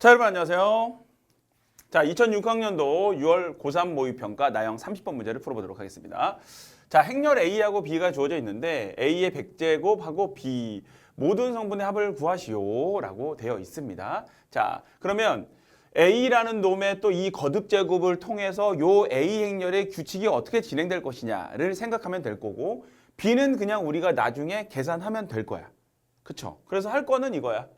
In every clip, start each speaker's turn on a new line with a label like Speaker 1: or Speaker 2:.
Speaker 1: 자, 여러분 안녕하세요. 자, 2006학년도 6월 고3 모의평가 나형 30번 문제를 풀어보도록 하겠습니다. 자, 행렬 A하고 B가 주어져 있는데 A의 백제곱하고 B 모든 성분의 합을 구하시오 라고 되어 있습니다. 자, 그러면 A라는 놈의 또 이 거듭 제곱을 통해서 요 A 행렬의 규칙이 어떻게 진행될 것이냐를 생각하면 될 거고 B는 그냥 우리가 나중에 계산하면 될 거야. 그쵸? 그래서 할 거는 이거야.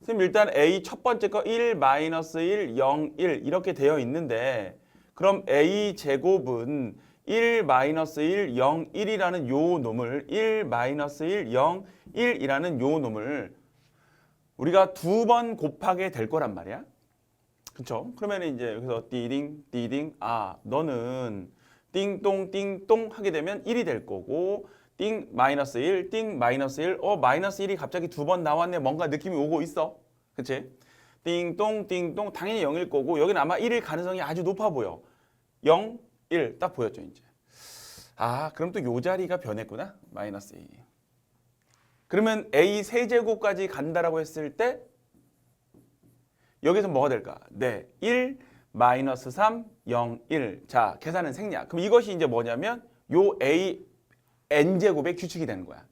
Speaker 1: 선생님 일단 A 첫 번째 거 1, 마이너스 1, 0, 1 이렇게 되어 있는데 그럼 A 제곱은 1, 마이너스 1, 0, 1이라는 요 놈을 1, 마이너스 1, 0, 1이라는 요 놈을 우리가 두 번 곱하게 될 거란 말이야. 그쵸? 그러면 이제 여기서 띠딩, 띠딩, 아, 너는 띵똥, 띵똥 하게 되면 1이 될 거고 띵 마이너스 1, 띵 마이너스 1, 어 마이너스 1이 갑자기 두 번 나왔네. 뭔가 느낌이 오고 있어. 그치? 띵똥, 띵똥 당연히 0일 거고 여기는 아마 1일 가능성이 아주 높아 보여. 0, 1 딱 보였죠 이제. 아 그럼 또 요 자리가 변했구나. 마이너스 2. 그러면 A 세제곱까지 간다라고 했을 때 여기서 뭐가 될까? 네, 1 마이너스 3, 0, 1. 자, 계산은 생략. 그럼 이것이 이제 뭐냐면 요 A n제곱의 규칙이 되는 거야.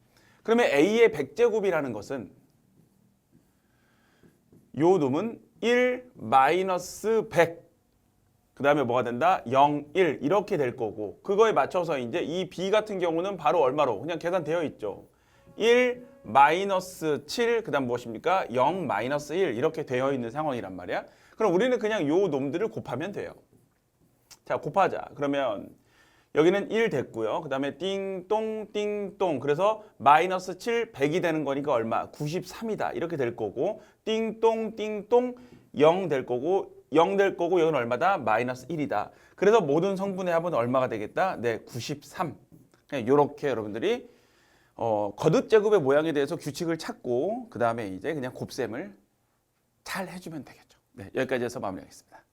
Speaker 1: 그러면 A의 100제곱이라는 것은 요 놈은 1 마이너스 100. 그 다음에 뭐가 된다? 0, 1 이렇게 될 거고 그거에 맞춰서 이제 이 B 같은 경우는 바로 얼마로? 그냥 계산되어 있죠. 1 마이너스 7, 그 다음 무엇입니까? 0 마이너스 1 이렇게 되어 있는 상황이란 말이야. 그럼 우리는 그냥 요 놈들을 곱하면 돼요. 자, 곱하자. 그러면 여기는 1 됐고요. 그 다음에 띵똥 띵똥 그래서 마이너스 7, 100이 되는 거니까 얼마? 93이다. 이렇게 될 거고 띵똥 띵똥 0 될 거고 0 될 거고 여기는 얼마다? 마이너스 1이다. 그래서 모든 성분의 합은 얼마가 되겠다? 네, 93. 그냥 이렇게 여러분들이 어, 거듭 제곱의 모양에 대해서 규칙을 찾고 그 다음에 이제 그냥 곱셈을 잘 해주면 되겠죠. 네, 여기까지 해서 마무리하겠습니다.